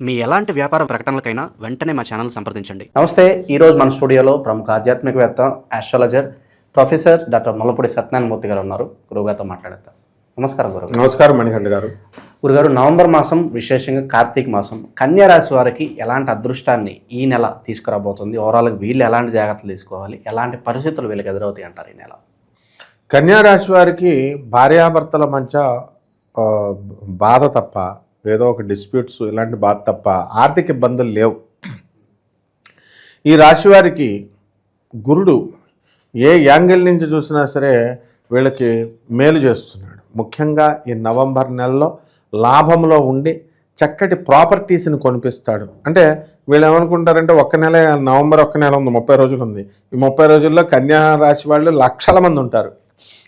మీ ఎలాంటి వ్యాపార ప్రకటనలకైనా వెంటనే మా ఛానల్ సంప్రదించండి. నమస్తే ఈరోజు మన స్టూడియోలో ప్రముఖ ఆధ్యాత్మికవేత్త astrologer professor doctor Nallapudi Satyanarayanamurthy garu ఉన్నారు. గురువుగారితో మాట్లాడతాం నమస్కారం గురువు నమస్కారం మణికంఠ గారు. గురుగారు నవంబర్ మాసం విశేషంగా కార్తీక మాసం కన్యా రాశి వారికి ఎలాంటి అదృష్టాన్ని ఈ నెల తీసుకురాబోతుంది? ఓవరాల్గా వీళ్ళు ఎలాంటి జాగ్రత్తలు తీసుకోవాలి? ఎలాంటి పరిస్థితులు వీళ్ళకి ఎదురవుతాయి అంటారు ఈ నెల? కన్యా రాశి వారికి భార్యాభర్తల మధ్య ఆ, బాధ తప్ప ఏదో ఒక డిస్ప్యూట్స్ ఇలాంటి బాధ తప్ప ఆర్థిక ఇబ్బందులు లేవు. ఈ రాశి వారికి గురుడు ఏ యాంగిల్ నుంచి చూసినా సరే వీళ్ళకి మేలు చేస్తున్నాడు. ముఖ్యంగా ఈ నవంబర్ నెలలో లాభంలో ఉండి చక్కటి ప్రాపర్టీస్ని కొనిపిస్తాడు. అంటే వీళ్ళు ఏమనుకుంటారంటే ఒక్క నెల నవంబర్ ఒక్క నెల ఉంది ముప్పై రోజులు ఉంది. ఈ ముప్పై రోజుల్లో కన్యా రాశి వాళ్ళు లక్షల మంది ఉంటారు.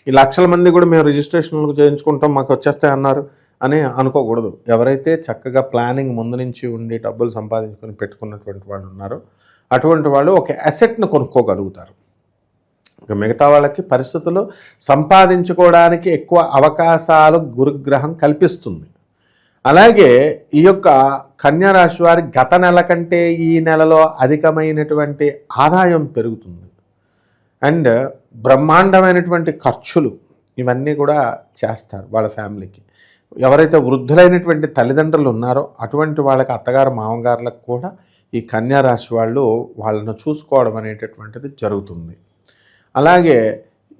ఈ లక్షల మంది కూడా మేము రిజిస్ట్రేషన్లు చేయించుకుంటాం మాకు వచ్చేస్తాయి అన్నారు అని అనుకోకూడదు. ఎవరైతే చక్కగా ప్లానింగ్ ముందు నుంచి ఉండి డబ్బులు సంపాదించుకొని పెట్టుకున్నటువంటి వాళ్ళు ఉన్నారో అటువంటి వాళ్ళు ఒక అసెట్ను కొనుక్కోగలుగుతారు. ఇక మిగతా వాళ్ళకి పరిస్థితులు సంపాదించుకోవడానికి ఎక్కువ అవకాశాలు గురుగ్రహం కల్పిస్తుంది. అలాగే ఈ యొక్క కన్యారాశి వారి గత నెల కంటే ఈ నెలలో అధికమైనటువంటి ఆదాయం పెరుగుతుంది. అండ్ బ్రహ్మాండమైనటువంటి ఖర్చులు ఇవన్నీ కూడా చేస్తారు వాళ్ళ ఫ్యామిలీకి. ఎవరైతే వృద్ధులైనటువంటి తల్లిదండ్రులు ఉన్నారో అటువంటి వాళ్ళకి అత్తగారు మామగారులకు కూడా ఈ కన్యారాశి వాళ్ళు వాళ్ళను చూసుకోవడం అనేటటువంటిది జరుగుతుంది. అలాగే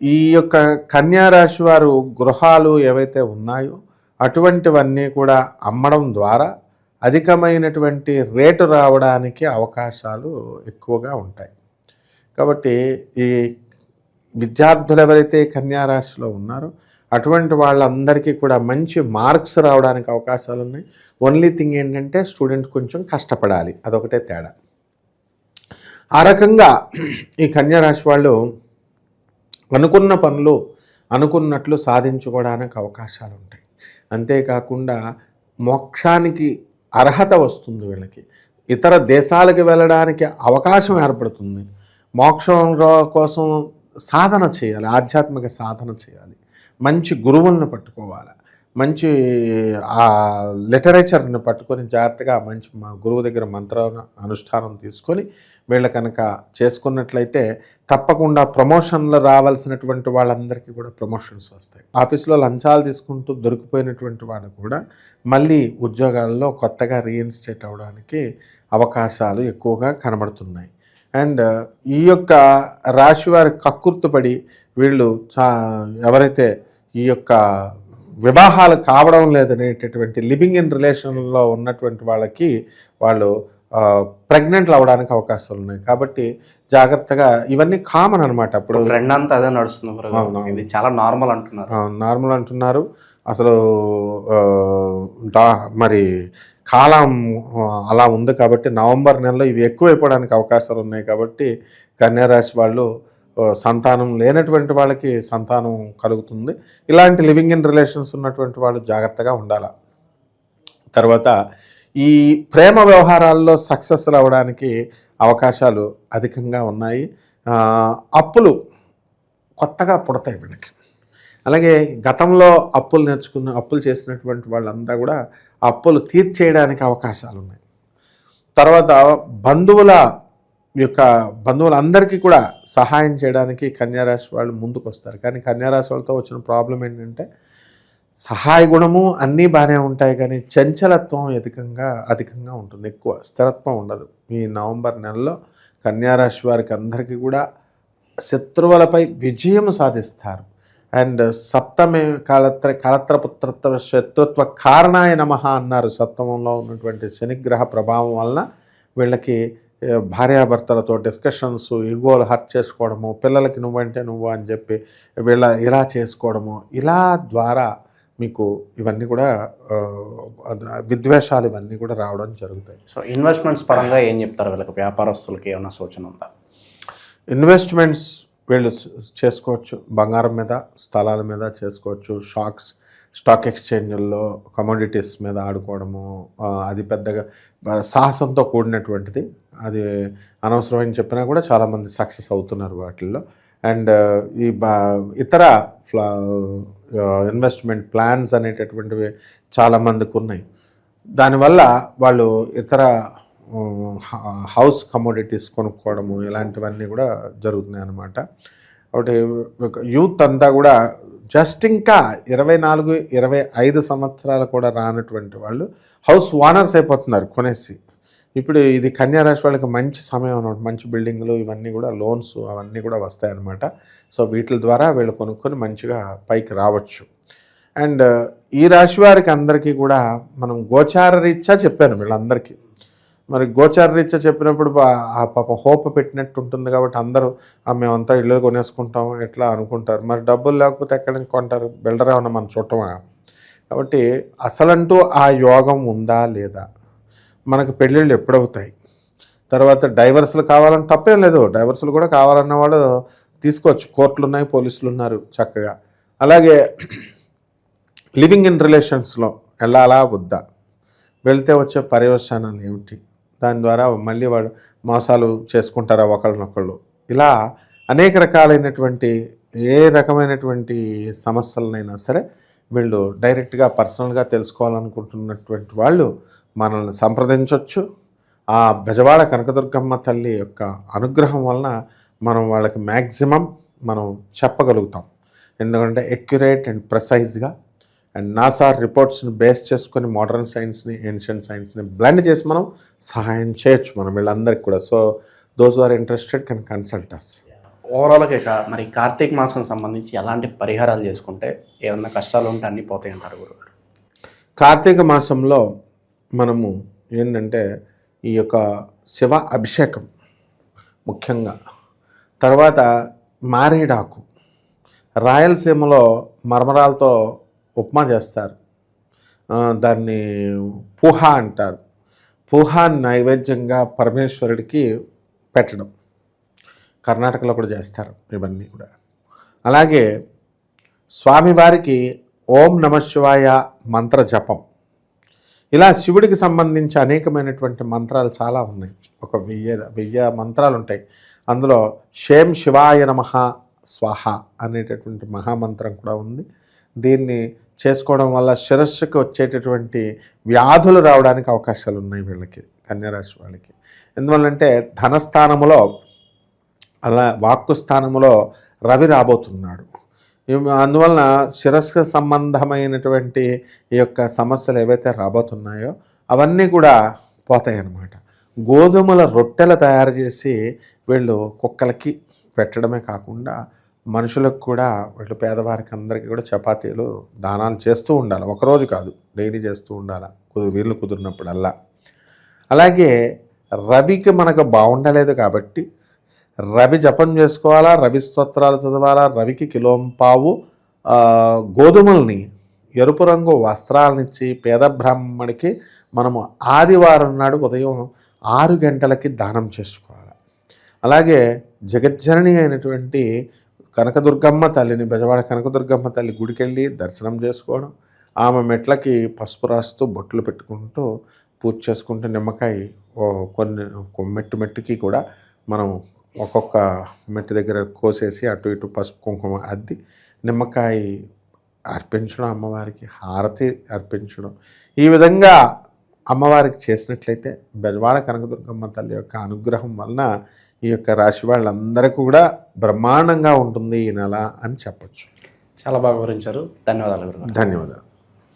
ఈ యొక్క కన్యారాశి వారు గృహాలు ఏవైతే ఉన్నాయో అటువంటివన్నీ కూడా అమ్మడం ద్వారా అధికమైనటువంటి రేటు రావడానికి అవకాశాలు ఎక్కువగా ఉంటాయి. కాబట్టి ఈ విద్యార్థులు ఎవరైతే కన్యారాశిలో ఉన్నారో అటువంటి వాళ్ళందరికీ కూడా మంచి మార్క్స్ రావడానికి అవకాశాలు ఉన్నాయి. ఓన్లీ థింగ్ ఏంటంటే స్టూడెంట్ కొంచెం కష్టపడాలి. అదొకటే తేడా. ఆ రకంగా ఈ కన్యారాశి వాళ్ళు అనుకున్న పనులు అనుకున్నట్లు సాధించుకోవడానికి అవకాశాలు ఉంటాయి. అంతేకాకుండా మోక్షానికి అర్హత వస్తుంది వీళ్ళకి. ఇతర దేశాలకు వెళ్ళడానికి అవకాశం ఏర్పడుతుంది. మోక్షం కోసం సాధన చేయాలి. ఆధ్యాత్మిక సాధన చేయాలి. మంచి గురువులను పట్టుకోవాలి. మంచి ఆ లిటరేచర్ని పట్టుకొని జాగ్రత్తగా మంచి మా గురువు దగ్గర మంత్ర అనుష్ఠానం తీసుకొని వీళ్ళ కనుక చేసుకున్నట్లయితే తప్పకుండా ప్రమోషన్లు రావాల్సినటువంటి వాళ్ళందరికీ కూడా ప్రమోషన్స్ వస్తాయి. ఆఫీస్లో లంచాలు తీసుకుంటూ దొరికిపోయినటువంటి వాళ్ళు కూడా మళ్ళీ ఉద్యోగాల్లో కొత్తగా రీఇన్స్టేట్ అవ్వడానికి అవకాశాలు ఎక్కువగా కనబడుతున్నాయి. అండ్ ఈ యొక్క రాశి వారి కక్కుర్తుపడి వీళ్ళు చా ఎవరైతే ఈ యొక్క వివాహాలు కావడం లేదనేటటువంటి లివింగ్ ఇన్ రిలేషన్లో ఉన్నటువంటి వాళ్ళకి వాళ్ళు ప్రెగ్నెంట్లు అవ్వడానికి అవకాశాలు ఉన్నాయి. కాబట్టి జాగ్రత్తగా ఇవన్నీ కామన్ అనమాట అప్పుడు ట్రెండ్ అంతా అదే నడుస్తుంది. ఇది చాలా నార్మల్ అంటున్నారు. నార్మల్ అంటున్నారు. అసలు డా మరి కాలం అలా ఉంది కాబట్టి నవంబర్ నెలలో ఇవి ఎక్కువైపోవడానికి అవకాశాలు ఉన్నాయి కాబట్టి కన్యారాశి వాళ్ళు సంతానం లేనటువంటి వాళ్ళకి సంతానం కలుగుతుంది. ఇలాంటి లివింగ్ ఇన్ రిలేషన్స్ ఉన్నటువంటి వాళ్ళు జాగ్రత్తగా ఉండాలి. తర్వాత ఈ ప్రేమ వ్యవహారాల్లో సక్సెస్ అవ్వడానికి అవకాశాలు అధికంగా ఉన్నాయి. అప్పులు కొత్తగా పుడతాయి వీళ్ళకి. అలాగే గతంలో అప్పులు నేర్చుకున్న అప్పులు చేసినటువంటి వాళ్ళంతా కూడా అప్పులు తీర్చేయడానికి అవకాశాలు ఉన్నాయి. తర్వాత బంధువుల యొక్క బంధువులందరికీ కూడా సహాయం చేయడానికి కన్యారాశి వాళ్ళు ముందుకు వస్తారు కానీ కన్యారాశి వాళ్ళతో వచ్చిన ప్రాబ్లం ఏంటంటే సహాయ గుణము అన్నీ బాగానే ఉంటాయి కానీ చంచలత్వం అధికంగా అధికంగా ఉంటుంది. ఎక్కువ స్థిరత్వం ఉండదు. ఈ నవంబర్ నెలలో కన్యారాశి వారికి అందరికీ కూడా శత్రువులపై విజయం సాధిస్తారు. అండ్ సప్తమే కాళత్ర కాళత్రపుత్రత్వ శత్రుత్వ కారణాయ నమ అన్నారు. సప్తమంలో ఉన్నటువంటి శనిగ్రహ ప్రభావం వలన వీళ్ళకి భార్యాభర్తలతో డిస్కషన్స్ ఈగోలు హర్ట్ చేసుకోవడము పిల్లలకి నువ్వంటే నువ్వు అని చెప్పి వీళ్ళ ఇలా చేసుకోవడము ఇలా ద్వారా మీకు ఇవన్నీ కూడా విద్వేషాలు ఇవన్నీ కూడా రావడం జరుగుతాయి. సో ఇన్వెస్ట్మెంట్స్ పరంగా ఏం చెప్తారు వీళ్ళకి? వ్యాపారస్తులకి ఏమైనా సూచన ఉందా? ఇన్వెస్ట్మెంట్స్ వీళ్ళు చేసుకోవచ్చు. బంగారం మీద స్థలాల మీద చేసుకోవచ్చు. షాక్స్ స్టాక్ ఎక్స్చేంజ్ల్లో కమోడిటీస్ మీద ఆడుకోవడము అది పెద్దగా సాహసంతో కూడినటువంటిది. అది అనవసరమని చెప్పినా కూడా చాలామంది సక్సెస్ అవుతున్నారు వాటిల్లో. అండ్ ఈ బా ఇతర ఫ్లా ఇన్వెస్ట్మెంట్ ప్లాన్స్ అనేటటువంటివి చాలామందికి ఉన్నాయి. దానివల్ల వాళ్ళు ఇతర హౌస్ కమోడిటీస్ కొనుక్కోవడము ఇలాంటివన్నీ కూడా జరుగుతున్నాయి అన్నమాట కాబట్టి ఒక యూత్ అంతా కూడా జస్ట్ ఇంకా ఇరవై నాలుగు ఇరవై ఐదు సంవత్సరాలు కూడా రానటువంటి వాళ్ళు హౌస్ ఓనర్స్ అయిపోతున్నారు కొనేసి. ఇప్పుడు ఇది కన్యా రాశి వాళ్ళకి మంచి సమయం అనమాట మంచి బిల్డింగ్లు ఇవన్నీ కూడా లోన్స్ అవన్నీ కూడా వస్తాయన్నమాట. సో వీటి ద్వారా వీళ్ళు కొనుక్కొని మంచిగా పైకి రావచ్చు. అండ్ ఈ రాశి వారికి అందరికీ కూడా మనం గోచార రీత్యా చెప్పాను వీళ్ళందరికీ. మరి గోచార రీత్యా చెప్పినప్పుడు ఆ పాప హోప్ పెట్టినట్టు ఉంటుంది కాబట్టి అందరూ "ఆ, మేమంతా ఇళ్ళు కొనేసుకుంటాం ఎట్లా? అనుకుంటారు. మరి డబ్బులు లేకపోతే ఎక్కడి నుంచి కొంటారు? బిల్డర్ ఏమన్నా మనం చూడటమా కాబట్టి అసలంటూ ఆ యోగం ఉందా లేదా? మనకు పెళ్ళిళ్ళు ఎప్పుడవుతాయి? తర్వాత డైవర్స్లు కావాలని తప్పేం లేదు. డైవర్స్లు కూడా కావాలన్న వాళ్ళు తీసుకోవచ్చు. కోర్టులు ఉన్నాయి పోలీసులు ఉన్నారు చక్కగా. అలాగే లివింగ్ ఇన్ రిలేషన్స్లో వెళ్ళాలా వద్దా? వెళ్తే వచ్చే పర్యవసానాలు ఏమిటి? దాని ద్వారా మళ్ళీ వాడు మోసాలు చేసుకుంటారా ఒకళ్ళనొకళ్ళు. ఇలా అనేక రకాలైనటువంటి ఏ రకమైనటువంటి సమస్యలనైనా సరే వీళ్ళు డైరెక్ట్గా పర్సనల్గా తెలుసుకోవాలనుకుంటున్నటువంటి వాళ్ళు మనల్ని సంప్రదించవచ్చు ఆ బెజవాడ కనకదుర్గమ్మ తల్లి యొక్క అనుగ్రహం వలన మనం వాళ్ళకి మ్యాక్సిమం మనం చెప్పగలుగుతాం. ఎందుకంటే ఎక్యురేట్ అండ్ ప్రెసైజ్గా అండ్ నాసా రిపోర్ట్స్ని బేస్ చేసుకొని మోడర్న్ సైన్స్ని ఏన్షియంట్ సైన్స్ని బ్లెండ్ చేసి మనం సహాయం చేయొచ్చు మనం వీళ్ళందరికీ కూడా. So those are interested can consult us ఓవరాల్గా ఇక మరి కార్తీక మాసం సంబంధించి ఎలాంటి పరిహారాలు చేసుకుంటే ఏమన్నా కష్టాలు ఉంటే అన్నీ పోతాయి అంటారు గురుగారు. కార్తీక మాసంలో మనము ఏంటంటే ఈ యొక్క శివ అభిషేకం ముఖ్యంగా. తర్వాత మారేడాకు. రాయలసీమలో మరమరాలతో ఉప్మా చేస్తారు. దాన్ని పూహ అంటారు. పూహా నైవేద్యంగా పరమేశ్వరుడికి పెట్టడం. కర్ణాటకలో కూడా చేస్తారు ఇవన్నీ కూడా. అలాగే స్వామివారికి ఓం నమ శివాయ మంత్ర జపం. ఇలా శివుడికి సంబంధించి అనేకమైనటువంటి మంత్రాలు చాలా ఉన్నాయి. ఒక వెయ్యి వెయ్యి మంత్రాలు ఉంటాయి. అందులో షేం శివాయ నమ స్వాహ అనేటటువంటి మహామంత్రం కూడా ఉంది. దీన్ని చేసుకోవడం వల్ల శిరస్సుకు వచ్చేటటువంటి వ్యాధులు రావడానికి అవకాశాలు ఉన్నాయి వీళ్ళకి కన్యారాశి వాళ్ళకి. ఎందువల్లంటే ధనస్థానములో అలా వాక్కు స్థానంలో రవి రాబోతున్నాడు. అందువలన శిరస్సు సంబంధమైనటువంటి ఈ యొక్క సమస్యలు ఏవైతే రాబోతున్నాయో అవన్నీ కూడా పోతాయి అన్నమాట గోధుమల రొట్టెలు తయారు చేసి వీళ్ళు కుక్కలకి పెట్టడమే కాకుండా మనుషులకు కూడా వీళ్ళు పేదవారికి అందరికీ కూడా చపాతీలు దానాలు చేస్తూ ఉండాలి. ఒకరోజు కాదు డైలీ చేస్తూ ఉండాలి. వీళ్ళు కుదిరినప్పుడల్లా. అలాగే రవికి మనకు బాగుండలేదు కాబట్టి రవి జపం చేసుకోవాలా రవి స్తోత్రాలు చదవాలా రవికి కిలోంపావు గోధుమల్ని ఎరుపు రంగు వస్త్రాలనిచ్చి పేద బ్రాహ్మణికి మనము ఆదివారం నాడు ఉదయం ఆరు గంటలకి దానం చేసుకోవాలి. అలాగే జగజ్జనని అయినటువంటి కనకదుర్గమ్మ తల్లిని బెజవాడ కనకదుర్గమ్మ తల్లి గుడికెళ్ళి దర్శనం చేసుకోవడం. ఆమె మెట్లకి పసుపు రాస్తూ బొట్లు పెట్టుకుంటూ పూజ చేసుకుంటూ నిమ్మకాయ కొన్ని మెట్టు మెట్టుకి కూడా మనం ఒక్కొక్క మెట్టు దగ్గర కోసేసి అటు ఇటు పసుపు కుంకుమ అద్ది నిమ్మకాయ అర్పించడం అమ్మవారికి హారతి అర్పించడం. ఈ విధంగా అమ్మవారికి చేసినట్లయితే బెజవాడ కనకదుర్గమ్మ తల్లి యొక్క అనుగ్రహం వలన ఈ యొక్క రాశి వాళ్ళందరికీ కూడా బ్రహ్మాండంగా ఉంటుంది ఈ నెల అని చెప్పొచ్చు. చాలా బాగా వివరించారు. ధన్యవాదాలు ధన్యవాదాలు.